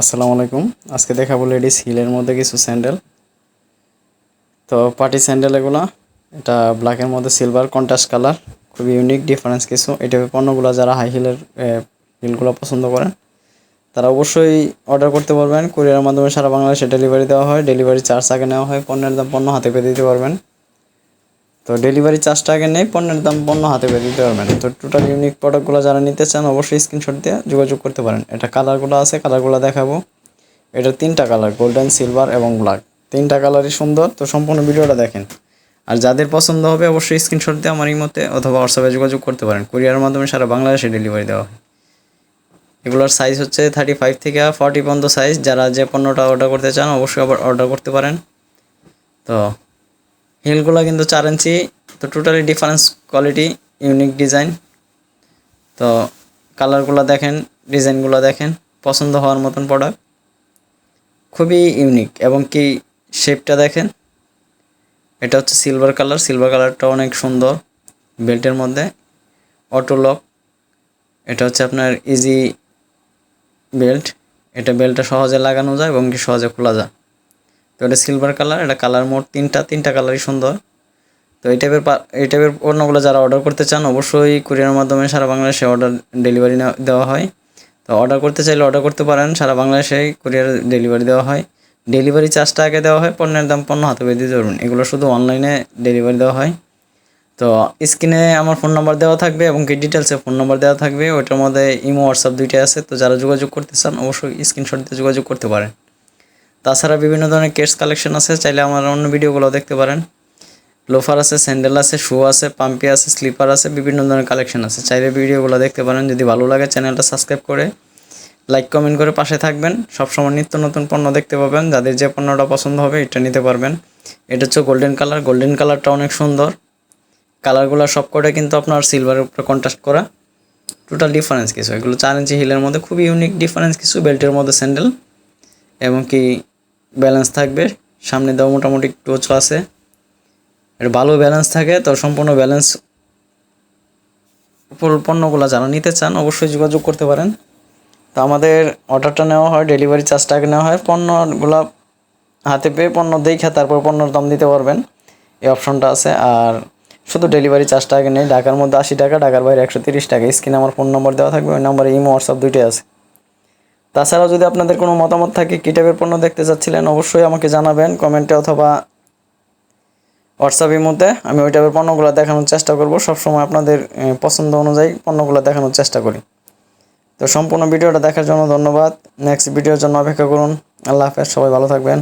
আসসালামু আলাইকুম। আজকে দেখাবো লেডিস হিলের মধ্যে কিছু স্যান্ডেল। তো পার্টি স্যান্ডেল এগুলো, এটা ব্ল্যাকের মধ্যে সিলভার কন্ট্রাস্ট কালার খুবই ইউনিক ডিফারেন্স কিছু। টাইপের পণ্যগুলো যারা হাই হিলের হিলগুলো পছন্দ করেন, তারা অবশ্যই অর্ডার করতে পারবেন। কুরিয়ারের মাধ্যমে সারা বাংলাদেশে ডেলিভারি দেওয়া হয়। ডেলিভারি চার্জ আগে নেওয়া হয়। পণ্যের দাম, পণ্য হাতে পেয়ে দিতে পারবেন। তো ডেলিভারি চার্জটা আগে নেই, পণ্যের দাম পণ্য হাতে পেয়ে দিতে পারবেন। তো টোটাল ইউনিক প্রোডাক্টগুলো যারা নিতে চান, অবশ্যই স্ক্রিনশট দিয়ে যোগাযোগ করতে পারেন। এটা কালারগুলো আছে কালারগুলো দেখাবো। এটা তিনটা কালার গোল্ডেন সিলভার এবং ব্ল্যাক তিনটা কালারই সুন্দর। তো সম্পূর্ণ ভিডিওটা দেখেন। আর যাদের পছন্দ হবে, অবশ্যই স্ক্রিনশট দিয়ে আমার এই মতে অথবা হোয়াটসঅ্যাপে যোগাযোগ করতে পারেন। কুরিয়ারের মাধ্যমে সারা বাংলাদেশে ডেলিভারি দেওয়া হয়। এগুলোর সাইজ হচ্ছে থার্টি ফাইভ থেকে ফর্টি পর্যন্ত সাইজ যারা যে পণ্যটা অর্ডার করতে চান, অবশ্যই আবার অর্ডার করতে পারেন। তো হিলগুলো কিন্তু চার ইঞ্চি, তো totally difference quality unique design তো কালারগুলো দেখেন ডিজাইনগুলো দেখেন, পছন্দ হওয়ার মতন প্রোডাক্ট খুবই ইউনিক এবং কি শেপটা দেখেন, এটা হচ্ছে সিলভার কালার সিলভার কালারটা অনেক সুন্দর বেল্টের মধ্যে। অটো লক এটা হচ্ছে আপনার ইজি বেল্ট এটা বেল্টটা সহজে লাগানো যায় এবং কি সহজে খোলা যায়। তো এটা সিলভার কালার এটা কালার মোট তিনটা তিনটা কালারই সুন্দর। তো এই টাইপের এই টাইপের পণ্যগুলো যারা অর্ডার করতে চান, অবশ্যই কুরিয়ার মাধ্যমে সারা বাংলাদেশে অর্ডার ডেলিভারি দেওয়া হয়। তো অর্ডার করতে চাইলে অর্ডার করতে পারেন, সারা বাংলাদেশে কুরিয়ার ডেলিভারি দেওয়া হয়। ডেলিভারি চার্জটা আগে দেওয়া হয়, পণ্যের দাম পণ্য হাতে দিতে পারবেন এগুলো শুধু অনলাইনে ডেলিভারি দেওয়া হয়। তো স্ক্রিনে আমার ফোন নাম্বার দেওয়া থাকবে এবং কি ডিটেলসে ফোন নাম্বার দেওয়া থাকবে। ওইটার মধ্যে ইমো হোয়াটসঅ্যাপ দুইটাই আছে। তো যারা যোগাযোগ করতে চান, অবশ্যই স্ক্রিনশট দিয়ে যোগাযোগ করতে পারেন। তাছাড়া বিভিন্ন ধরনের কেটস কালেকশন আছে, চাইলে আমার অন্য ভিডিওগুলো দেখতে পারেন। লোফার আছে স্যান্ডেল আছে শু আছে পাম্পি আছে স্লিপার আছে, বিভিন্ন ধরনের কালেকশন আছে। চাইলে ভিডিওগুলো দেখতে পারেন, যদি ভালো লাগে চ্যানেলটা সাবস্ক্রাইব করে লাইক কমেন্ট করে পাশে থাকবেন। সবসময় নিত্য নতুন পণ্য দেখতে পাবেন, যাদের যে পণ্যটা পছন্দ হবে এটা নিতে পারবেন। এটা হচ্ছে গোল্ডেন কালার গোল্ডেন কালারটা অনেক সুন্দর। কালারগুলো সবকটা কিন্তু আপনার সিলভারের উপরে কন্ট্রাস্ট করা। টোটাল ডিফারেন্স কিছু। এগুলো চার ইঞ্চি হিলের মধ্যে খুবই ইউনিক ডিফারেন্স কিছু বেল্টের মধ্যে স্যান্ডেল এবং কি ব্যালেন্স থাকবে। সামনে দেওয়া মোটামুটি টোচ আছে। এটা ভালো ব্যালেন্স থাকে, তো সম্পূর্ণ ব্যালেন্স পণ্যগুলো যারা নিতে চান, অবশ্যই যোগাযোগ করতে পারেন। তো আমাদের অর্ডারটা নেওয়া হয় ডেলিভারি চার্জটা আগে নেওয়া হয়। পণ্যগুলো হাতে পেয়ে পণ্য দেখে তারপর পণ্যর দাম দিতে পারবেন। এই অপশনটা আছে। আর শুধু ডেলিভারি চার্জটা আগে নেই, ঢাকার মধ্যে আশি টাকা, ঢাকার বাইরে একশো তিরিশ টাকা। স্ক্রিনে আমার ফোন নম্বর দেওয়া থাকবে, ওই নম্বরে ইমো হোয়াটসঅ্যাপ দুইটাই আছে। তাছাড়াও যদি আপনাদের কোনো মতামত থাকে, কী টাইপের পণ্য দেখতে চাচ্ছিলেন, অবশ্যই আমাকে জানাবেন কমেন্টে অথবা হোয়াটসঅ্যাপের মধ্যে আমি ওই টাইপের পণ্যগুলো দেখানোর চেষ্টা করব। সবসময় আপনাদের পছন্দ অনুযায়ী পণ্যগুলো দেখানোর চেষ্টা করি। তো সম্পূর্ণ ভিডিওটা দেখার জন্য ধন্যবাদ। নেক্সট ভিডিওর জন্য অপেক্ষা করুন। আল্লাহ হাফেজ। সবাই ভালো থাকবেন।